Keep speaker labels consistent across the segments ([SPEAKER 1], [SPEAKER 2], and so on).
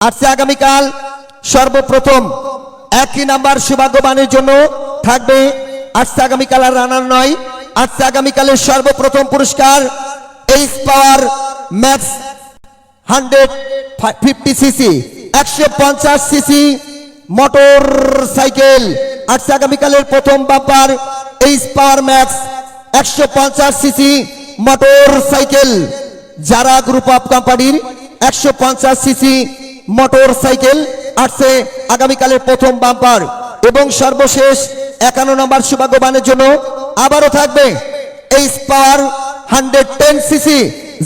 [SPEAKER 1] আজকে আগামীকাল সর্বপ্রথম একই নাম্বার সৌভাগ্যবানের জন্য থাকবে। আজকে আগামীকাল আর রানার নয়। আজকে আগামীকালের সর্বপ্রথম পুরস্কার H power max hundred fifty CC একশো পঞ্চাশ সিসি মোটর সাইকেল আজকে আগামীকালের প্রথম বাম্পার এইচ পাওয়ার ম্যাক্স একশো পঞ্চাশ সিসি মোটর সাইকেল যারা গ্রুপ অফ কোম্পানির একশো পঞ্চাশ সিসি মোটর সাইকেল আসছে আগামীকালের প্রথম বাম্পার। এবং সর্বশেষ একান্ন নম্বর সৌভাগ্যবানের জন্য আবারও থাকবে H power hundred ten CC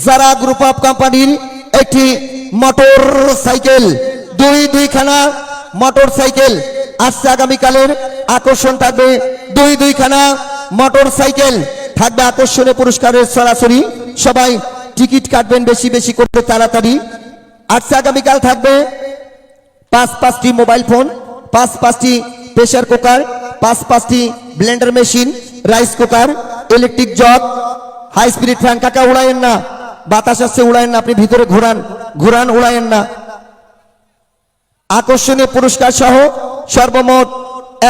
[SPEAKER 1] যারা গ্রুপ অফ কোম্পানির একটি মোটর সাইকেল। দুই দুইখানা মোটর সাইকেল আসছে আগামীকালের আকর্ষণ থাকবে। দুই দুইখানা মোটর সাইকেল থাকবে আকর্ষণীয় পুরস্কারের সরাসরি। সবাই টিকিট কাটবেন বেশি বেশি করতে তাড়াতাড়ি। আসছে আগামীকাল থাকবে পাঁচ পাঁচটি মোবাইল ফোন, পাঁচ পাঁচটি প্রেসার কুকার, পাঁচ পাঁচটি blender machine, rice cooker, electric jug, high speed fan. কাকা, উড়ায়েন না। বাতাস আসছে, উড়ায়েন না। আপনি ভিতরে ঘোরান ঘোরান, উড়ায়েন না। আকর্ষণীয় পুরস্কার সহ সর্বমোট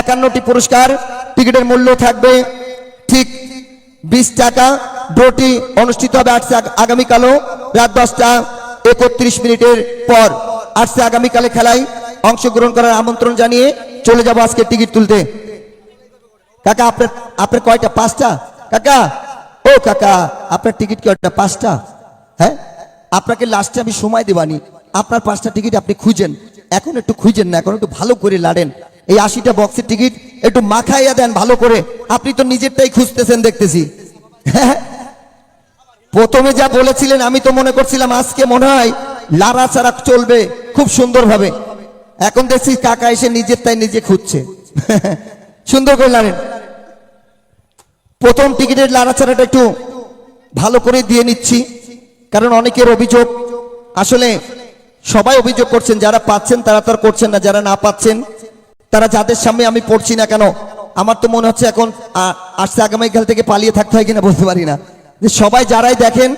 [SPEAKER 1] একান্নটি পুরস্কার। টিকিটের মূল্য থাকবে ঠিক বিশ টাকা। ড্রটি অনুষ্ঠিত হবে আগামীকালও রাত দশটা। একত্রিশ মিনিটের পর আসছে আগামীকালে খেলায় অংশগ্রহণ করার আমন্ত্রণ জানিয়ে চলে যাব আজকে টিকিট তুলতে। কাকা, আপনার আপনার কয়টা? পাঁচটা? কাকা? ও কাকা, আপনার টিকিট কয়টা পাঁচটা? হ্যাঁ? আপনাকে লাস্টে আমি সময় দেবানি। আপনার পাঁচটা টিকিট আপনি খুঁজেন। এখন একটু খুঁজেন না, এখন একটু ভালো করে লাড়েন। এই আশিটা বক্সের টিকিট একটু মাখাইয়া দেন ভালো করে। আপনি তো নিজেরটাই খুঁজতেছেন, দেখতেছি। হ্যাঁ? প্রথমে যা বলেছিলেন, আমি তো মনে করছিলাম আজকে মনে হয় লাড়াচাড়া চলবে খুব সুন্দরভাবে। এখন দেখছি কাকা এসে নিজের তাই নিজে খুঁজছে। সুন্দর করে লাড়েন। প্রথম টিকিটের লারা লাড়াচাড়াটা একটু ভালো করে দিয়ে নিচ্ছি, কারণ অনেকের অভিযোগ। আসলে সবাই অভিযোগ করছেন, যারা পাচ্ছেন তারা তো আর করছেন না, যারা না পাচ্ছেন তারা যাদের সামনে আমি পড়ছি না কেন, আমার তো মনে হচ্ছে এখন আ- আসছে আগামীকাল থেকে পালিয়ে থাকতে হয় কিনা বলতে পারি না। যে সবাই যারাই দেখেন,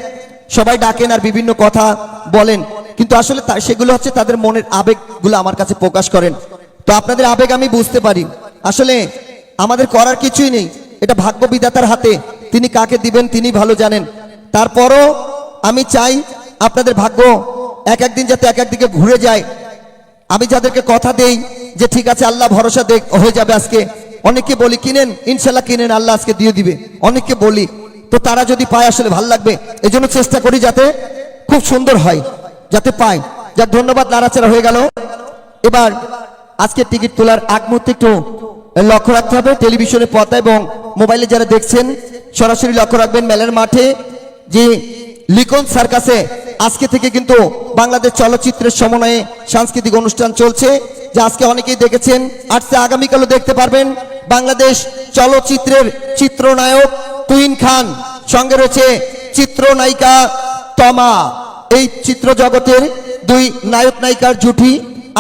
[SPEAKER 1] সবাই ডাকেন আর বিভিন্ন কথা বলেন। কিন্তু আসলে সেগুলো হচ্ছে তাদের মনের আবেগগুলো আমার কাছে প্রকাশ করেন। তো আপনাদের আবেগ আমি বুঝতে পারি। আসলে আমাদের করার কিছুই নেই। এটা ভাগ্য বিধাতার হাতে। তিনি কাকে দিবেন তিনি ভালো জানেন। তারপরও আমি চাই আপনাদের ভাগ্য এক একদিন যাতে এক একদিকে ঘুরে যায়। আমি যাদেরকে কথা দেই যে ঠিক আছে, আল্লাহ ভরসা দেখ হয়ে যাবে আজকে। অনেকে বলি, কিনেন, ইনশাল্লাহ কিনেন, আল্লাহ আজকে দিয়ে দিবে। অনেককে বলি তো তারা যদি পায় আসলে ভালো লাগবে। এই জন্য চেষ্টা করি যাতে খুব সুন্দর হয়, যাতে পায়। যাক, ধন্যবাদ, নাড়াচাড়া হয়ে গেল। এবার আজকে টিকিট তোলার আগ মুহূর্তে একটু লক্ষ্য রাখতে হবে। টেলিভিশনের পর্দা এবং মোবাইলে যারা দেখছেন, সরাসরি লক্ষ্য রাখবেন মেলার মাঠে যে লিখন সার্কাসে আজকে থেকে কিন্তু বাংলাদেশ চলচ্চিত্রের সমন্বয়ে সাংস্কৃতিক অনুষ্ঠান চলছে, যা আজকে অনেকেই দেখেছেন। আজকে আগামীকালও দেখতে পারবেন বাংলাদেশ চলচ্চিত্রের চিত্রনায়ক তুইন খান, সঙ্গে রয়েছে চিত্রনায়িকা তমা। এই চিত্র জগতের দুই নায়ক নায়িকার জুটি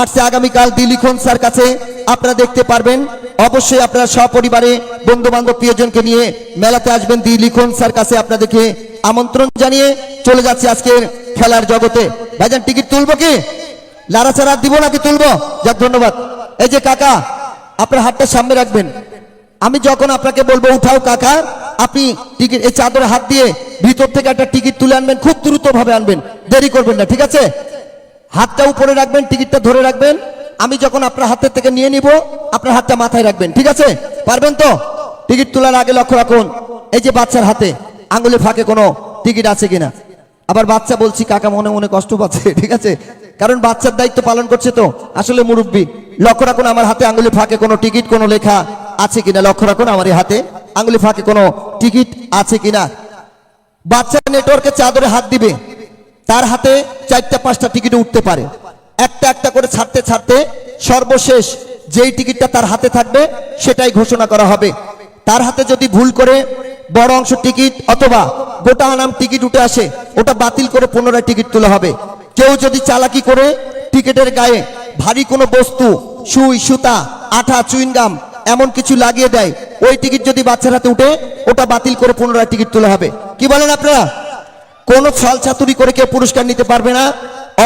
[SPEAKER 1] আসছে আগামীকাল দিলিখন স্যার কাছে। আপনারা দেখতে পারবেন, অবশ্যই আপনারা সপরিবারে বন্ধু বান্ধব প্রিয়জনকে নিয়ে মেলাতে আসবেন দিলিখন স্যার কাছে। আপনাদেরকে আমন্ত্রণ জানিয়ে চলে যাচ্ছে আজকের খেলার জগতে। ভাইজান, টিকিট তুলবো কি? লাড়াচাড়া দিব নাকি তুলবো? যাক ধন্যবাদ। এই যে কাকা, আপনার হাতটা সামনে রাখবেন। আমি যখন আপনাকে বলব, উঠাও কাকা। আপনি টিকিট, এই চাদরে হাত দিয়ে ভিতর থেকে একটা টিকিট তুলে আনবেন, খুব দ্রুত ভাবে আনবেন। দেরি করবেন না, ঠিক আছে? হাতটা উপরে রাখবেন, টিকিটটা ধরে রাখবেন। আমি যখন আপনার হাতের থেকে নিয়ে নিব, আপনার হাতটা মাথায় রাখবেন, ঠিক আছে? পারবেন তো? টিকিট তোলার আগে লক্ষ্য রাখুন, এই যে বাচ্চার হাতে আঙুলে ফাঁকে কোনো টিকিট আছে কিনা। আবার বাচ্চা বলছি, কাকা, মনে মনে কষ্ট পাচ্ছে ঠিক আছে? কারণ বাচ্চার দায়িত্ব পালন করছে তো, আসলে মুরব্বী। লক্ষ্য রাখুন, আমার হাতে আঙুলে ফাঁকে কোনো টিকিট, কোনো লেখা আছে কিনা। লক্ষ্য রাখুন, আমার হাতে আঙুলে ফাঁকে কোনো টিকিট আছে কিনা? বাচ্চা নেটওয়ার্কে চাদরে হাত দিবে। তার হাতে চারটা, পাঁচটা টিকিট উঠতে পারে। একটা একটা করে ছাড়তে ছাড়তে সর্বশেষ যেই টিকিটটা তার হাতে থাকবে, সেটাই ঘোষণা করা হবে। তার হাতে যদি ভুল করে বড় অংশ টিকিট অথবা গোটা আনাম টিকিট উঠে আসে, ওটা বাতিল করে পুনরায় টিকিট তোলা হবে। কেউ যদি চালাকি করে টিকিটের গায়ে ভারী কোনো বস্তু, সুই, সুতা, আঠা চুইনগাম এমন কিছু লাগিয়ে দেয়, ওই টিকিট যদি বাচ্চার হাতে উঠে, ওটা বাতিল করে পুনরায় টিকিট তোলা হবে। কি বলেন আপনারা? কোনো ছল ছাতুরি করে কেউ পুরস্কার নিতে পারবে না।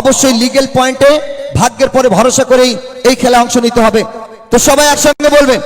[SPEAKER 1] অবশ্যই লিগেল পয়েন্টে ভাগ্যের পরে ভরসা করেই এই খেলা অংশ নিতে হবে। তো সবাই একসঙ্গে বলবেন।